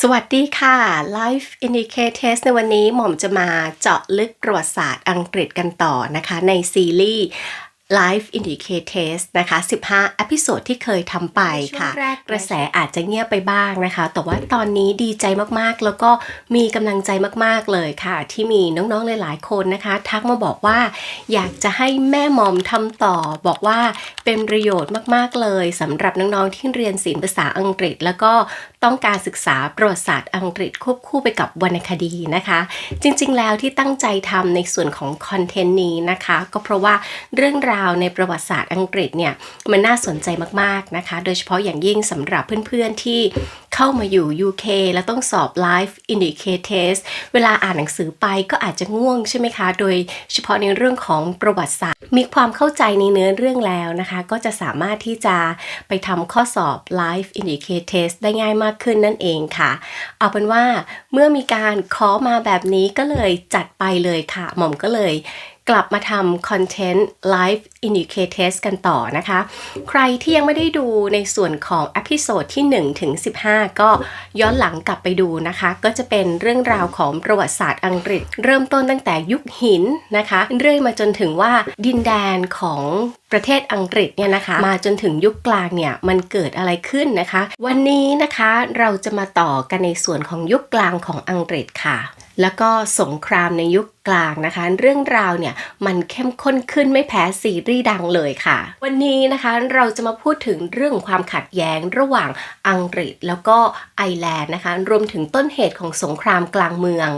สวัสดีค่ะ Life Indicators ในวันนี้หม่อมจะมาเจาะลึกประวัติศาสตร์อังกฤษกันต่อนะคะ ในซีรีส์ Life Indicators นะคะ 15อพิโซดที่เคยทำไปค่ะช่วงแรกกระแสอาจจะเงียบไปบ้างนะคะ แต่ว่าตอนนี้ดีใจมากๆ แล้วก็มีกำลังใจมากๆเลยค่ะ ที่มีน้องๆ หลายๆ คนนะคะ ทักมาบอกว่า อยากจะให้แม่หมอมทำต่อ บอกว่าเป็นประโยชน์มากๆเลยสำหรับน้องๆ ที่เรียนศิลป์ภาษาอังกฤษ แล้วก็ต้องการศึกษาประวัติศาสตร์อังกฤษควบคู่ไปกับวรรณคดีนะคะ จริงๆ แล้วที่ตั้งใจทำในส่วนของคอนเทนต์นี้นะคะ ก็เพราะว่าเรื่องราวในประวัติศาสตร์อังกฤษเนี่ยมันน่าสนใจมากๆนะคะ โดยเฉพาะอย่างยิ่งสำหรับเพื่อนๆที่เข้ามาอยู่ UK แล้วต้องสอบ Life Indicate Test เวลาอ่านหนังสือไปก็อาจจะง่วงใช่ไหมคะ โดยเฉพาะในเรื่องของประวัติศาสตร์ มีความเข้าใจในเนื้อเรื่องแล้วนะคะ ก็จะสามารถที่จะไปทำข้อสอบ Life Indicate Test ได้ง่ายมากขึ้นนั่นเองค่ะ เอาเป็นว่าเมื่อมีการขอมาแบบนี้ก็เลยจัดไปเลยค่ะ หม่อมก็เลย กลับมาทำคอนเทนต์ Live Indicators กันต่อนะคะ ใครที่ยังไม่ได้ดูในส่วนของอพิโซดที่1ถึง15 ก็ย้อนหลังกลับไปดูนะคะ ก็จะเป็นเรื่องราวของประวัติศาสตร์อังกฤษ เริ่มต้นตั้งแต่ยุคหินนะคะ เรื่อยมาจนถึงว่าดินแดนของ ประเทศอังกฤษเนี่ยนะคะ มาจนถึงยุคกลางเนี่ยมันเกิดอะไรขึ้นนะคะ วันนี้นะคะเราจะมาต่อกันในส่วนของยุคกลางของอังกฤษค่ะแล้วก็สงครามในยุคกลางนะคะ เรื่องราวเนี่ยมันเข้มข้นขึ้นไม่แพ้ซีรีส์ดังเลยค่ะ วันนี้นะคะเราจะมาพูดถึงเรื่องความขัดแย้งระหว่างอังกฤษแล้วก็ไอแลนด์นะคะ รวมถึงต้นเหตุของสงครามกลางเมือง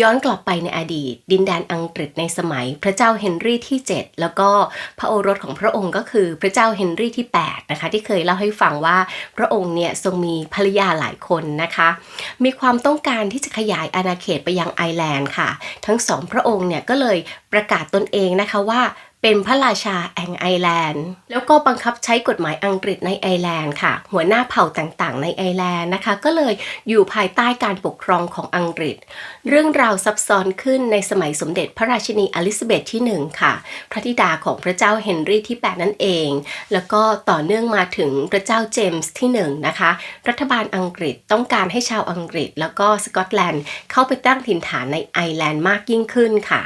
ย้อนกลับไปในอดีต ดินแดนอังกฤษในสมัยพระเจ้าเฮนรี่ที่ 7 แล้วก็พระโอรสของพระองค์ก็คือพระเจ้าเฮนรี่ที่8นะคะที่เคยเล่าให้ฟังว่าพระองค์เนี่ยทรงมีภรรยาหลายคนนะคะ มีความต้องการที่จะขยายอาณาเขตไปยังไอร์แลนด์ค่ะ ทั้งสองพระองค์เนี่ยก็เลยประกาศตนเองนะคะว่า เป็นพระราชาแห่งไอร์แลนด์ แล้วก็บังคับใช้กฎหมายอังกฤษในไอร์แลนด์ค่ะ หัวหน้าเผ่าต่างๆ ในไอร์แลนด์นะคะ ก็เลยอยู่ภายใต้การปกครองของอังกฤษ เรื่องราวซับซ้อนขึ้นในสมัยสมเด็จพระราชินีอลิซาเบธที่1ค่ะ พระธิดาของพระเจ้าเฮนรี่ที่ 8 นั่นเอง แล้วก็ต่อเนื่องมาถึงพระเจ้าเจมส์ที่1นะคะ รัฐบาลอังกฤษต้องการให้ชาวอังกฤษ แล้วก็สกอตแลนด์เข้าไปตั้งถิ่นฐานในไอร์แลนด์มากยิ่งขึ้นค่ะ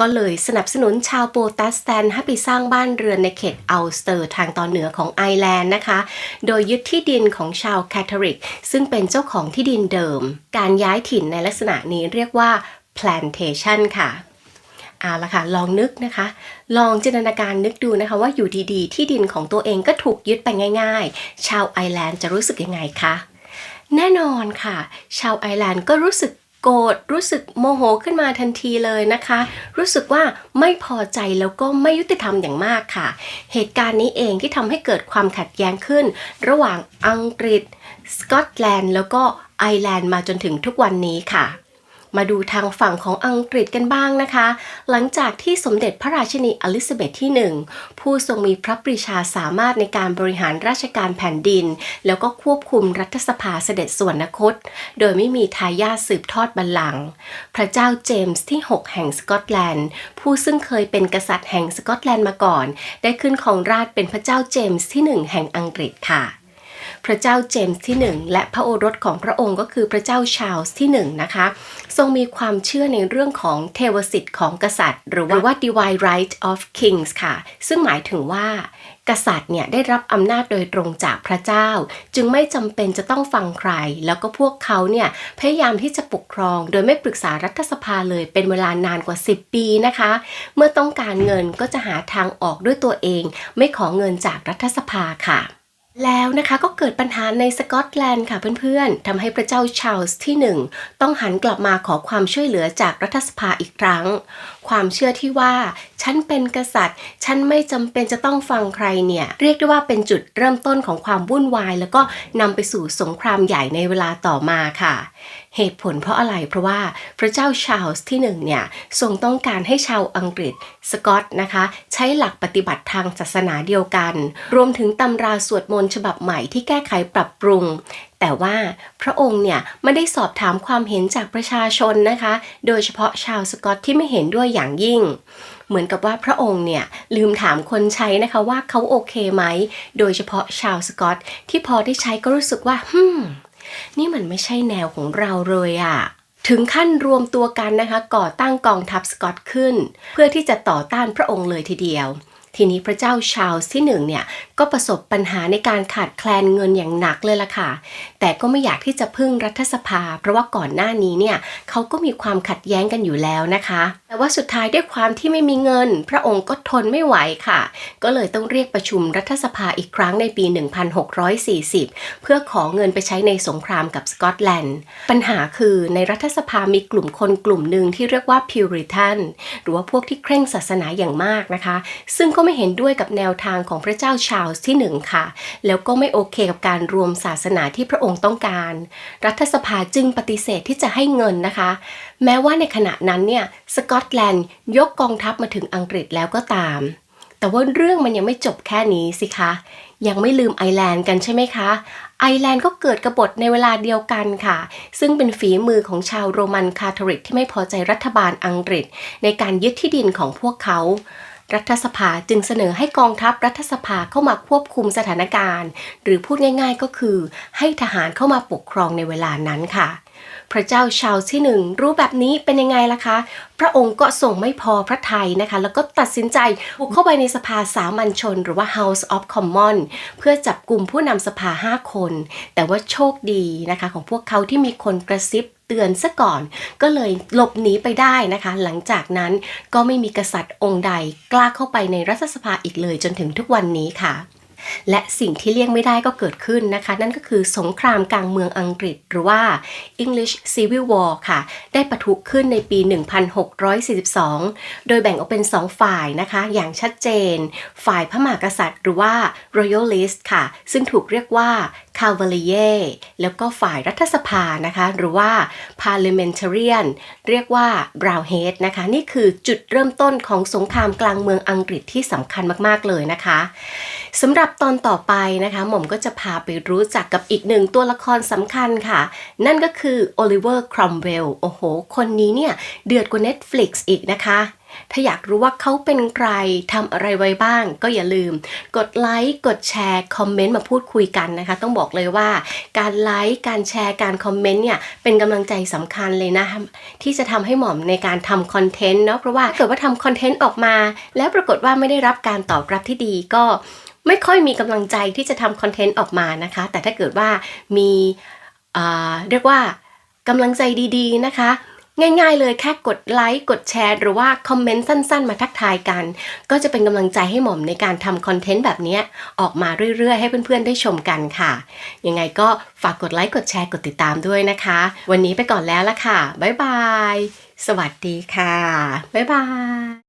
ก็เลยสนับสนุนชาวโปรเตสแตนให้ไปสร้างบ้านเรือนในเขตอัลสเตอร์ทางตอนเหนือของไอร์แลนด์นะคะ โดยยึดที่ดินของชาวแคทอลิก ซึ่งเป็นเจ้าของที่ดินเดิม การย้ายถิ่นในลักษณะนี้เรียกว่า plantation ค่ะเอาละค่ะลองนึกนะคะ ลองจินตนาการนึกดูนะคะว่าอยู่ดีๆ ที่ดินของตัวเองก็ถูกยึดไปง่ายๆ ชาวไอร์แลนด์จะรู้สึกยังไงคะแน่นอนค่ะ ชาวไอร์แลนด์ก็รู้สึก โกรธรู้สึกโมโหขึ้นมาทันทีเลยนะคะ รู้สึกว่าไม่พอใจแล้วก็ไม่ยุติธรรมอย่างมากค่ะ เหตุการณ์นี้เองที่ทำให้เกิดความขัดแย้งขึ้น ระหว่างอังกฤษ สกอตแลนด์ แล้วก็ไอร์แลนด์มาจนถึงทุกวันนี้ค่ะ มาดูทางฝั่งของอังกฤษกันบ้างนะคะ หลังจากที่สมเด็จพระราชินีอลิซาเบธที่ 1 ผู้ทรงมีพระปรีชาสามารถในการบริหารราชการแผ่นดิน แล้วก็ควบคุมรัฐสภาเสด็จสวรรคต โดยไม่มีทายาทสืบทอดบัลลังก์พระเจ้าเจมส์ที่ 6 แห่งสกอตแลนด์ ผู้ซึ่งเคยเป็นกษัตริย์แห่งสกอตแลนด์มาก่อน ได้ขึ้นของราชเป็นพระเจ้าเจมส์ที่ 1 แห่งอังกฤษค่ะ พระเจ้าเจมส์ที่ 1 และพระโอรสของพระองค์ก็คือพระเจ้าชาลส์ที่1นะคะทรงมีความเชื่อในเรื่องของเทวสิทธิ์ของกษัตริย์ หรือว่า divine right of kings ค่ะ ซึ่งหมายถึงว่ากษัตริย์เนี่ยได้รับอำนาจโดยตรงจากพระเจ้า จึงไม่จำเป็นจะต้องฟังใคร แล้วก็พวกเขาเนี่ยพยายามที่จะปกครอง โดยไม่ปรึกษารัฐสภาเลยเป็นเวลานานกว่า 10 ปีนะคะ เมื่อต้องการเงินก็จะหาทางออกด้วยตัวเอง ไม่ขอเงินจากรัฐสภาค่ะ แล้วนะคะก็เกิดปัญหาในสกอตแลนด์ค่ะเพื่อนๆทำให้พระเจ้าชาร์ลส์ที่หนึ่งต้องหันกลับมาขอความช่วยเหลือจากรัฐสภาอีกครั้ง ความเชื่อที่ว่า ฉันเป็นกษัตริย์ ฉันไม่จำเป็นจะต้องฟังใครเนี่ย เรียกได้ว่าเป็นจุดเริ่มต้นของความวุ่นวาย แล้วก็นำไปสู่สงครามใหญ่ในเวลาต่อมาค่ะเหตุผลเพราะอะไรเพราะว่าพระเจ้าชาร์ลส์ที่หนึ่งเนี่ยทรงต้องการให้ชาวอังกฤษสกอตนะคะใช้หลักปฏิบัติทางศาสนาเดียวกัน รวมถึงตำราสวดมนต์ฉบับใหม่ที่แก้ไขปรับปรุง แต่ว่าพระองค์เนี่ยไม่ได้สอบถามความเห็นจากประชาชนนะคะ โดยเฉพาะชาวสกอตที่ไม่เห็นด้วยอย่างยิ่งเหมือนกับว่าพระองค์เนี่ยลืมถามคนใช้นะคะว่าเขาโอเคไหม โดยเฉพาะชาวสกอตที่พอได้ใช้ก็รู้สึกว่าฮึม นี่มันไม่ใช่แนวของเราเลยอะถึงขั้นรวมตัวกันนะคะก่อตั้งกองทัพสกอตขึ้น เพื่อที่จะต่อต้านพระองค์เลยทีเดียว ทีนี้พระเจ้าชาร์ลส์ที่หนึ่งเนี่ยก็ประสบปัญหาในการขาดแคลนเงินอย่างหนักเลยล่ะค่ะ แต่ก็ไม่อยากที่จะพึ่งรัฐสภา เพราะว่าก่อนหน้านี้เนี่ยเขาก็มีความขัดแย้งกันอยู่แล้วนะคะ แต่ว่าสุดท้ายด้วยความที่ไม่มีเงิน พระองค์ก็ทนไม่ไหวค่ะ ก็เลยต้องเรียกประชุมรัฐสภาอีกครั้งในปี 1640 เพื่อขอเงินไปใช้ในสงครามกับสกอตแลนด์ ปัญหาคือในรัฐสภามีกลุ่มคนกลุ่มหนึ่งที่เรียกว่าพิวริทันหรือว่าพวกที่เคร่งศาสนาอย่างมากนะคะ ซึ่งก็็ไม่เห็นด้วยกับแนวทางของพระเจ้าชาร์ลส์ที่หนึ่งค่ะ แล้วก็ไม่โอเคกับการรวมศาสนาที่พระองค์ต้องการ รัฐสภาจึงปฏิเสธที่จะให้เงินนะคะ แม้ว่าในขณะนั้นเนี่ยสกอตแลนด์ยกกองทัพมาถึงอังกฤษแล้วก็ตาม แต่ว่าเรื่องมันยังไม่จบแค่นี้สิคะยังไม่ลืมไอร์แลนด์กันใช่ไหมคะ ไอร์แลนด์ก็เกิดกบฏในเวลาเดียวกันค่ะ ซึ่งเป็นฝีมือของชาวโรมันคาทอลิกที่ไม่พอใจรัฐบาลอังกฤษ ในการยึดที่ดินของพวกเขา รัฐสภาจึงเสนอให้กองทัพรัฐสภาเข้ามาควบคุมสถานการณ์ หรือพูดง่ายๆก็คือ ให้ทหารเข้ามาปกครองในเวลานั้นค่ะ พระเจ้าชาร์ลส์ที่หนึ่งรู้แบบนี้เป็นยังไงล่ะคะ พระองค์ก็ทรงไม่พอพระทัยนะคะ แล้วก็ตัดสินใจบุกเข้าไปในสภาสามัญชน หรือว่า House of Commons เพื่อจับกลุ่มผู้นำสภา 5 คน แต่ว่าโชคดีนะคะ ของพวกเขาที่มีคนกระซิบ เตือนซะก่อน ก็เลยหลบหนีไปได้นะคะ หลังจากนั้นก็ไม่มีกษัตริย์องค์ใดกล้าเข้าไปในรัฐสภาอีกเลยจนถึงทุกวันนี้ค่ะ และสิ่งที่เลี่ยงไม่ได้ก็เกิดขึ้นนะคะ นั่นก็คือสงครามกลางเมืองอังกฤษ หรือว่า English Civil War ค่ะ ได้ปะทุขึ้นในปี 1642 โดยแบ่งออกเป็น 2 ฝ่ายนะคะ อย่างชัดเจน ฝ่ายพระมหากษัตริย์ หรือว่า Royalist ค่ะ ซึ่งถูกเรียกว่า Cavalier แล้วก็ฝ่ายรัฐสภานะคะ หรือว่า Parliamentarian เรียกว่า Brownhead นะคะ นี่คือจุดเริ่มต้นของสงครามกลางเมืองอังกฤษที่สำคัญมาก ๆ เลยนะคะสำหรับตอนต่อไปนะคะ หม่อมก็จะพาไปรู้จักกับอีกหนึ่งตัวละครสำคัญค่ะ นั่นก็คือโอลิเวอร์ครอมเวลโอ้โห คนนี้เนี่ย เดือดกว่า Netflix อีกนะคะ ถ้าอยากรู้ว่าเขาเป็นใครทำอะไรไว้บ้าง ก็อย่าลืม กดไลค์กดแชร์คอมเมนต์มาพูดคุยกันนะคะ ต้องบอกเลยว่า การไลค์การแชร์การคอมเมนต์เนี่ยเป็นกำลังใจสำคัญเลยนะ ที่จะทำให้หม่อมในการทำคอนเทนต์เนาะเพราะว่าถ้าเกิดว่าทำคอนเทนต์ออกมา แล้วปรากฏว่าไม่ได้รับการตอบรับที่ดีก็ ไม่ค่อยมีกำลังใจที่จะทำคอนเทนต์ออกมานะคะ แต่ถ้าเกิดว่ามีเรียกว่ากำลังใจดีๆนะคะ ง่ายๆเลยแค่กดไลค์กดแชร์ หรือว่าคอมเมนต์สั้นๆ มาทักทายกัน ก็จะเป็นกำลังใจให้หม่อมในการทำคอนเทนต์แบบนี้ออกมาเรื่อยๆ ให้เพื่อนๆ ได้ชมกันค่ะ ยังไงก็ฝากกดไลค์กดแชร์กดติดตามด้วยนะคะ วันนี้ไปก่อนแล้วละค่ะ บ๊ายบาย สวัสดีค่ะ บ๊ายบาย